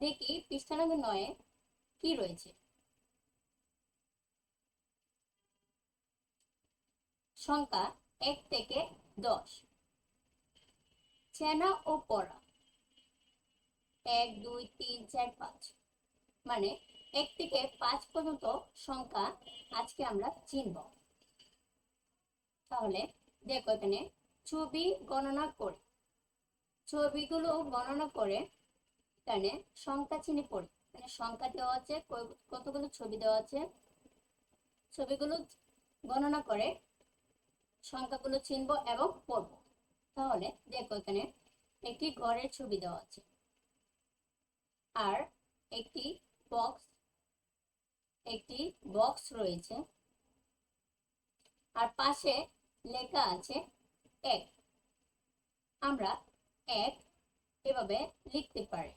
দেখি পৃষ্ঠা নম্বর নয়ে কি রয়েছে। সংখ্যা এক থেকে দশ। চেনা ও পড়া। এক, দুই, তিন, চার, পাঁচ। মানে এক থেকে পাঁচ পর্যন্ত সংখ্যা আজকে আমরা চিনব। তাহলে দেখো এখানে ছবি গণনা করে, ছবিগুলো গণনা করে এখানে সংখ্যা চিনে পড়ি। মানে সংখ্যা দেওয়া আছে কতগুলো ছবি দেওয়া আছে? ছবিগুলো গণনা করে সংখ্যাগুলো চিনব এবং পড়ব। তাহলে দেখো এখানে একটি ঘরের ছবি দেওয়া আছে। আর একটি বক্স একটি বক্স রয়েছে। আর পাশে লেখা আছে এক। আমরা এক এভাবে লিখতে পারি।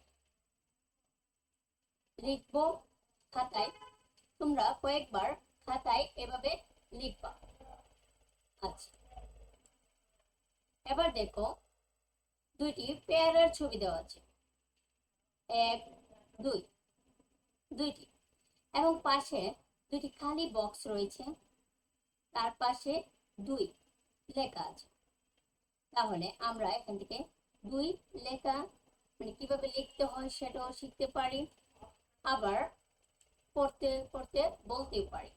লিখব খাতায়। তোমরা কয়েকবার খাতায় এভাবে লিখবা। আচ্ছা। এবার দেখো, দুইটি পেয়ারের ছবি দেওয়া আছে। এক, দুই। দুইটি। এবং পাশে দুইটি খালি বক্স রয়েছে। তার পাশে দুই লেখা আছে। তাহলে আমরা এখান থেকে দুই লেখা মানে কীভাবে লিখতে হয় সেটাও শিখতে পারি। আবার পড়তে পড়তে বলতেও পারি।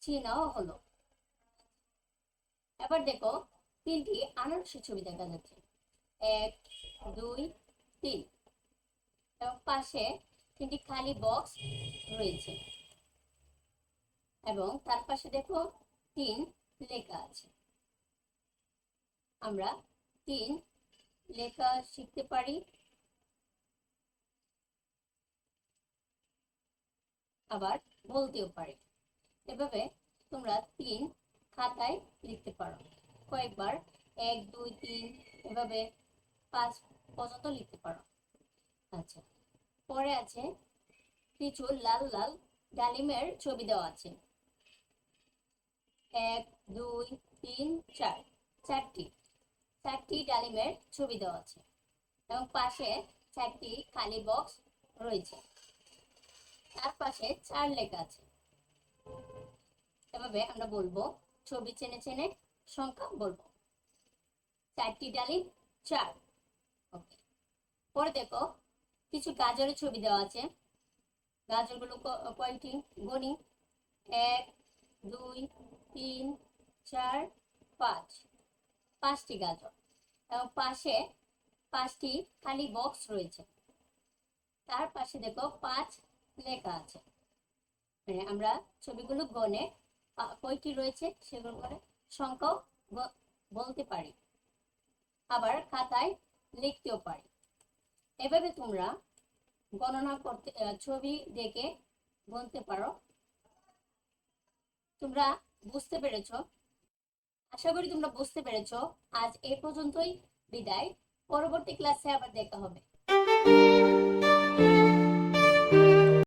চিনাও হলো। এবার দেখো, তিনটি আনারসের ছবি দেখা যাচ্ছে। এক, দুই, তিন। এবং পাশে তিনটি খালি বক্স রয়েছে। এবং তার পাশে দেখো, তিন লেখা আছে। আমরা তিন লেখা শিখতে পারি। আবার বলতেও পারি। এভাবে তোমরা তিন খাতায় লিখতে পারো। কয়েকবার এক, দুই, তিন এভাবে পাঁচ পর্যন্ত লিখতে পারো। আচ্ছা পরে আছে কিছু লাল লাল ডালিমের ছবি দেওয়া আছে। এক, দুই, তিন, চার, চারটি চারটি ডালিমের ছবি দেওয়া আছে। এবং পাশে চারটি খালি বক্স রয়েছে। তার চার লেখা আছে। এভাবে আমরা বলব, ছবি চেনে চেনে সংখ্যা বলব। চারটি ডালিম, চার। ওকে পরে দেখো, কিছু গাজরের ছবি দেওয়া আছে। গাজরগুলো গণি এক, দুই, তিন, চার, পাঁচ। পাঁচটি গাজর। এবং পাশে পাঁচটি খালি বক্স রয়েছে। তার পাশে দেখো, পাঁচ লেখা আছে। মানে আমরা ছবিগুলো গনে কয়টি রয়েছে সেগুলো করে সংখ্যাও বলতে পারি। আবার খাতায় লিখতেও পারি। এভাবে তোমরা গণনা করতে ছবি দেখে গুনতে পারো। তোমরা বুঝতে পেরেছ? আশা করি তোমরা বুঝতে পেরেছ। আজ এ পর্যন্তই। বিদায়। পরবর্তী ক্লাসে আবার দেখা হবে।